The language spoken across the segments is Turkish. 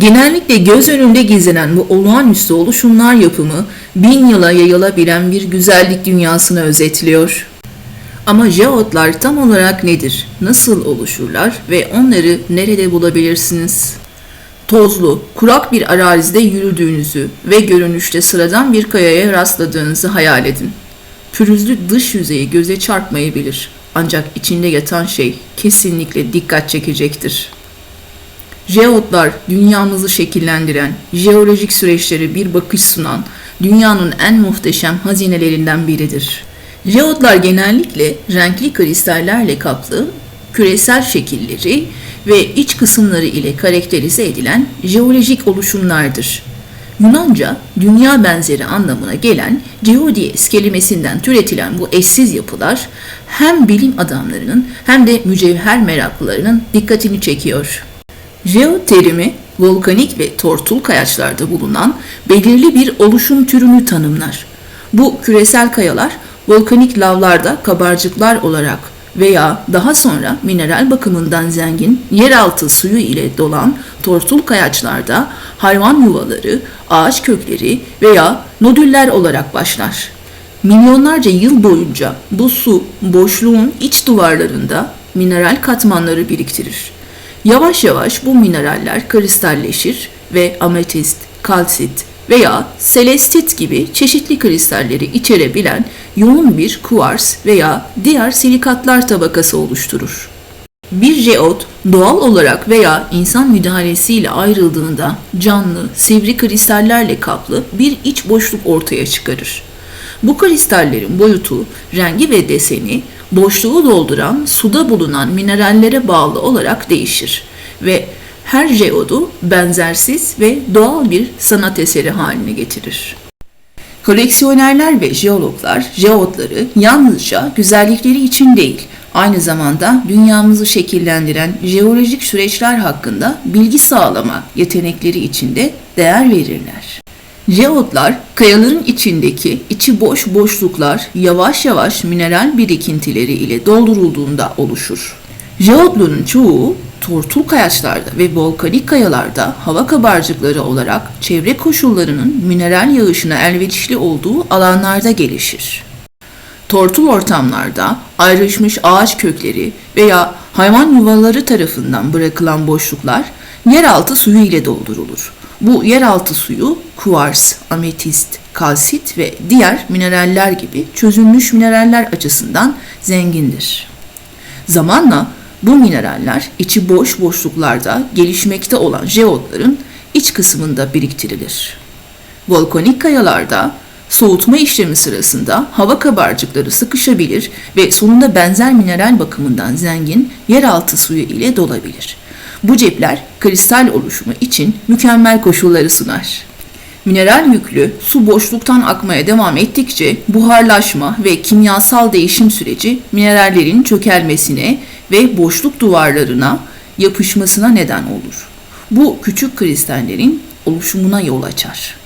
Genellikle göz önünde gizlenen bu olağanüstü oluşumlar yapımı bin yıla yayılabilen bir güzellik dünyasını özetliyor. Ama jeotlar tam olarak nedir? Nasıl oluşurlar ve onları nerede bulabilirsiniz? Tozlu, kurak bir arazide yürüdüğünüzü ve görünüşte sıradan bir kayaya rastladığınızı hayal edin. Pürüzlü dış yüzeyi göze çarpmayabilir ancak içinde yatan şey kesinlikle dikkat çekecektir. Jeotlar dünyamızı şekillendiren, jeolojik süreçlere bir bakış sunan, dünyanın en muhteşem hazinelerinden biridir. Jeotlar genellikle renkli kristallerle kaplı, küresel şekilleri ve iç kısımları ile karakterize edilen jeolojik oluşumlardır. Yunanca dünya benzeri anlamına gelen geodies kelimesinden türetilen bu eşsiz yapılar hem bilim adamlarının hem de mücevher meraklılarının dikkatini çekiyor. Jeo terimi volkanik ve tortul kayaçlarda bulunan belirli bir oluşum türünü tanımlar. Bu küresel kayalar volkanik lavlarda kabarcıklar olarak veya daha sonra mineral bakımından zengin yeraltı suyu ile dolan tortul kayaçlarda hayvan yuvaları, ağaç kökleri veya nodüller olarak başlar. Milyonlarca yıl boyunca bu su boşluğun iç duvarlarında mineral katmanları biriktirir. Yavaş yavaş bu mineraller kristalleşir ve ametist, kalsit veya selestit gibi çeşitli kristalleri içerebilen yoğun bir kuvars veya diğer silikatlar tabakası oluşturur. Bir jeot doğal olarak veya insan müdahalesiyle ayrıldığında canlı, sivri kristallerle kaplı bir iç boşluk ortaya çıkarır. Bu kristallerin boyutu, rengi ve deseni boşluğu dolduran suda bulunan minerallere bağlı olarak değişir ve her jeodu benzersiz ve doğal bir sanat eseri haline getirir. Koleksiyonerler ve jeologlar jeotları yalnızca güzellikleri için değil, aynı zamanda dünyamızı şekillendiren jeolojik süreçler hakkında bilgi sağlama yetenekleri için de değer verirler. Jeotlar, kayaların içindeki içi boş boşluklar yavaş yavaş mineral birikintileri ile doldurulduğunda oluşur. Jeotların çoğu tortul kayaçlarda ve volkanik kayalarda hava kabarcıkları olarak çevre koşullarının mineral yağışına elverişli olduğu alanlarda gelişir. Tortul ortamlarda ayrışmış ağaç kökleri veya hayvan yuvaları tarafından bırakılan boşluklar yeraltı suyu ile doldurulur. Bu yeraltı suyu kuvars, ametist, kalsit ve diğer mineraller gibi çözülmüş mineraller açısından zengindir. Zamanla bu mineraller içi boş boşluklarda gelişmekte olan jeotların iç kısmında biriktirilir. Volkanik kayalarda soğutma işlemi sırasında hava kabarcıkları sıkışabilir ve sonunda benzer mineral bakımından zengin yeraltı suyu ile dolabilir. Bu cepler kristal oluşumu için mükemmel koşulları sunar. Mineral yüklü su boşluktan akmaya devam ettikçe buharlaşma ve kimyasal değişim süreci minerallerin çökelmesine ve boşluk duvarlarına yapışmasına neden olur. Bu küçük kristallerin oluşumuna yol açar.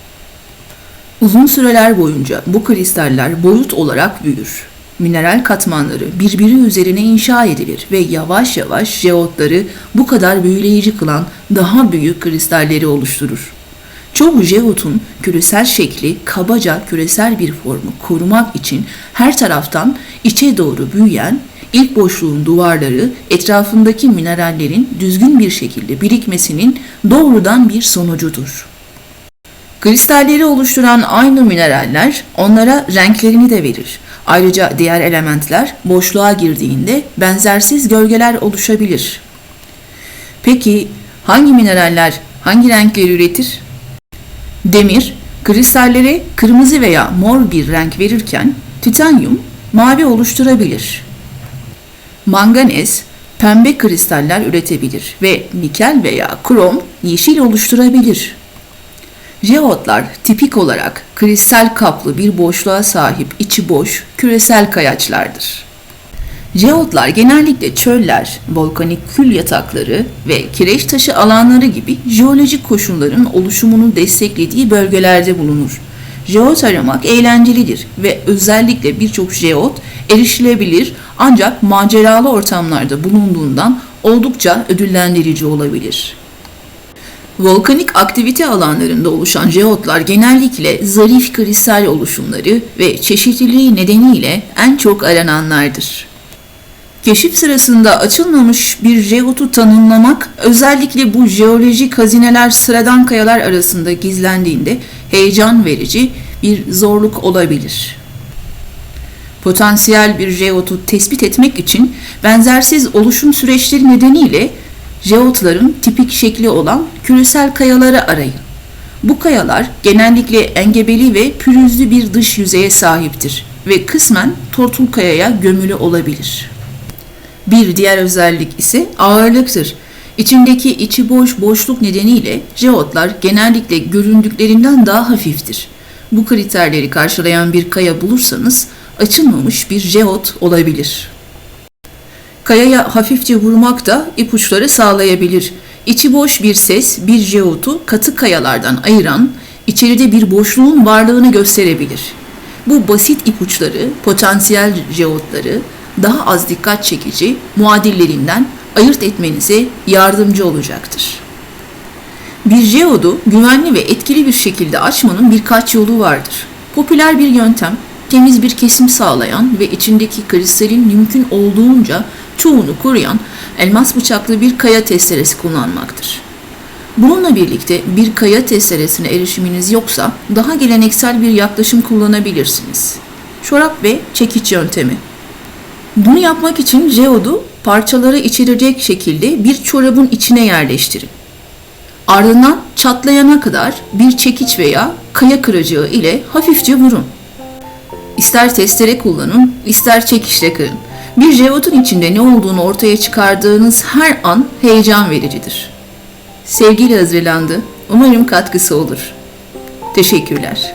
Uzun süreler boyunca bu kristaller boyut olarak büyür. Mineral katmanları birbiri üzerine inşa edilir ve yavaş yavaş jeotları bu kadar büyüleyici kılan daha büyük kristalleri oluşturur. Çoğu jeotun küresel şekli kabaca küresel bir formu korumak için her taraftan içe doğru büyüyen ilk boşluğun duvarları etrafındaki minerallerin düzgün bir şekilde birikmesinin doğrudan bir sonucudur. Kristalleri oluşturan aynı mineraller onlara renklerini de verir. Ayrıca diğer elementler boşluğa girdiğinde benzersiz gölgeler oluşabilir. Peki hangi mineraller hangi renkleri üretir? Demir, kristallere kırmızı veya mor bir renk verirken titanyum mavi oluşturabilir. Manganez, pembe kristaller üretebilir ve nikel veya krom yeşil oluşturabilir. Jeotlar tipik olarak kristal kaplı bir boşluğa sahip içi boş küresel kayaçlardır. Jeotlar genellikle çöller, volkanik kül yatakları ve kireç taşı alanları gibi jeolojik koşulların oluşumunu desteklediği bölgelerde bulunur. Jeot aramak eğlencelidir ve özellikle birçok jeot erişilebilir ancak maceralı ortamlarda bulunduğundan oldukça ödüllendirici olabilir. Volkanik aktivite alanlarında oluşan jeotlar genellikle zarif kristal oluşumları ve çeşitliliği nedeniyle en çok arananlardır. Keşif sırasında açılmamış bir jeotu tanımlamak, özellikle bu jeolojik hazineler sıradan kayalar arasında gizlendiğinde heyecan verici bir zorluk olabilir. Potansiyel bir jeotu tespit etmek için benzersiz oluşum süreçleri nedeniyle jeotların tipik şekli olan küresel kayaları arayın. Bu kayalar genellikle engebeli ve pürüzlü bir dış yüzeye sahiptir ve kısmen tortul kayaya gömülü olabilir. Bir diğer özellik ise ağırlıktır. İçindeki içi boş boşluk nedeniyle jeotlar genellikle göründüklerinden daha hafiftir. Bu kriterleri karşılayan bir kaya bulursanız açılmamış bir jeot olabilir. Kayaya hafifçe vurmak da ipuçları sağlayabilir. İçi boş bir ses bir jeotu katı kayalardan ayıran, içeride bir boşluğun varlığını gösterebilir. Bu basit ipuçları potansiyel jeotları daha az dikkat çekici muadillerinden ayırt etmenize yardımcı olacaktır. Bir jeodu güvenli ve etkili bir şekilde açmanın birkaç yolu vardır. Popüler bir yöntem, temiz bir kesim sağlayan ve içindeki kristalin mümkün olduğunca çoğunu koruyan elmas bıçaklı bir kaya testeresi kullanmaktır. Bununla birlikte bir kaya testeresine erişiminiz yoksa daha geleneksel bir yaklaşım kullanabilirsiniz. Çorap ve çekiç yöntemi. Bunu yapmak için jeodu parçaları içerecek şekilde bir çorabın içine yerleştirin. Ardından çatlayana kadar bir çekiç veya kaya kıracağı ile hafifçe vurun. İster testere kullanın, ister çekişle kırın. Bir jeotun içinde ne olduğunu ortaya çıkardığınız her an heyecan vericidir. Sevgiyle hazırlandı. Umarım katkısı olur. Teşekkürler.